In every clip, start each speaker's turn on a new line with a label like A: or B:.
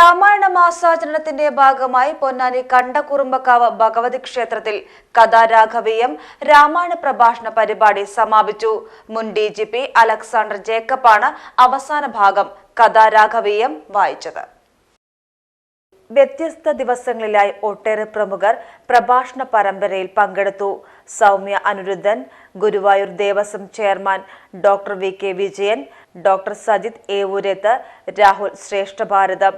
A: രാമായണ മാസാചരണത്തിന്റെ ഭാഗമായി പൊന്നാനി കണ്ടകുറുമ്പക്കാവ് ഭഗവതി ക്ഷേത്രത്തിൽ കഥാരാഘവീയം രാമായണ പ്രഭാഷണ പരിപാടി സമാപിച്ചു. മുൻ ഡി ജി പി അലക്സാണ്ടർ ജേക്കബാണ് അവസാന ഭാഗം കഥാരാഘവീയം വായിച്ചത്. വ്യത്യസ്ത ദിവസങ്ങളിലായി ഒട്ടേറെ പ്രമുഖർ പ്രഭാഷണ പരമ്പരയിൽ പങ്കെടുത്തു. Soumya Anirudhan Guruvayur Devaswom chairman doctor V K Vijayan doctor Sajith Evoorath Rahul ശ്രേഷ്ഠ ഭാരതം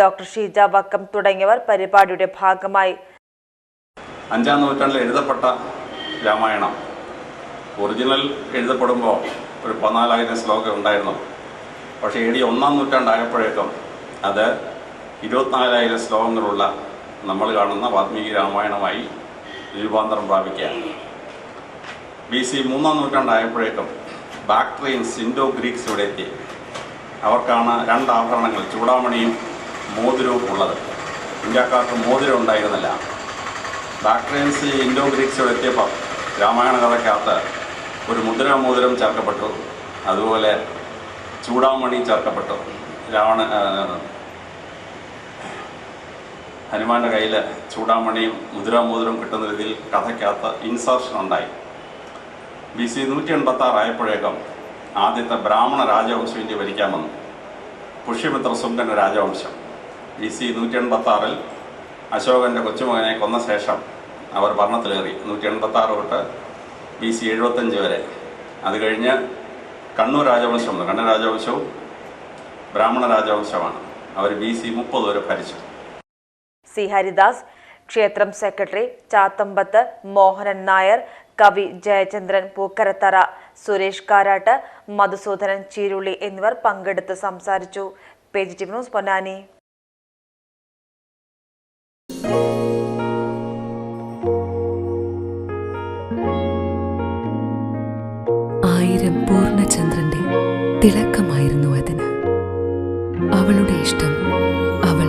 A: ഡോക്ടർ ഷീജ വക്കം തുടങ്ങിയവർ പരിപാടിയുടെ ഭാഗമായി.
B: അഞ്ചാം നൂറ്റാണ്ടിൽ എഴുതപ്പെട്ട രാമായണം. ഒറിജിനൽ എഴുതപ്പെടുമ്പോൾ ഒരു പതിനാലായിരം ശ്ലോകം ഉണ്ടായിരുന്നു. പക്ഷേ എ ഒന്നാം നൂറ്റാണ്ടായപ്പോഴേക്കും അത് ഇരുപത്തിനാലായിരം ശ്ലോകങ്ങളുള്ള നമ്മൾ കാണുന്ന വാത്മീകി രാമായണമായി രൂപാന്തരം പ്രാപിക്കുകയാണ്. ബി സി മൂന്നാം നൂറ്റാണ്ടായപ്പോഴേക്കും ബാക്ട്രിയൻസ് ഇൻഡോ ഗ്രീക്സ് ഇവിടെ എത്തി. അവർക്കാണ് രണ്ട് ആഭരണങ്ങൾ ചൂടാമണിയും മോതിരവും ഉള്ളത്. ഇന്ത്യക്കാർക്ക് മോതിരം ഉണ്ടായിരുന്നില്ല. ബാക്ട്രിയൻസ് ഇൻഡോ ഗ്രീക്സ് ഇവിടെ എത്തിയപ്പോൾ രാമായണ കഥയ്ക്കകത്ത് ഒരു മുദ്ര മോതിരം ചേർക്കപ്പെട്ടു. അതുപോലെ ചൂടാമണി ചേർക്കപ്പെട്ടു. രാവണ ഹനുമാന്റെ കയ്യിൽ ചൂടാമണിയും മുദ്രാമോതിരവും കിട്ടുന്ന രീതിയിൽ കഥയ്ക്കകത്ത് ഇൻസർഷൻ ഉണ്ടായി. ബി സി നൂറ്റി എൺപത്തി ആറ് ആയപ്പോഴേക്കും ആദ്യത്തെ ബ്രാഹ്മണ രാജവംശം ഇന്ത്യ പുഷ്യമിത്ര സുംഗന്റെ രാജവംശം. ബി സി നൂറ്റി എൺപത്തി ആറിൽ അശോകന്റെ കൊച്ചുമകനെ കൊന്ന ശേഷം അവർ ഭരണത്തിലേറി. നൂറ്റി എൺപത്തി ആറ് തൊട്ട് ബി സി എഴുപത്തഞ്ച് വരെ. അത് കഴിഞ്ഞ് കണ്ണൂർ രാജവംശം കണ്ണൂർ രാജവംശവും ബ്രാഹ്മണ രാജവംശമാണ്. അവർ ബി സി മുപ്പത് വരെ ഭരിച്ചു.
A: സി. ഹരിദാസ് ക്ഷേത്രം സെക്രട്ടറി ചാത്തമ്പത്ത് മോഹനൻ നായർ കവി ജയചന്ദ്രൻ പൂക്കരത്തറ സുരേഷ് കാരാട്ട് മധുസൂദനൻ ചീരുള്ളി എന്നിവർ പങ്കെടുത്ത് സംസാരിച്ചു. ന്യൂസ് പൊന്നാനി.
C: ആയിരം പൂർണചന്ദ്രന്റെ തിളക്കമായിരുന്നു അതിന്. അവളുടെ ഇഷ്ടം അവൾ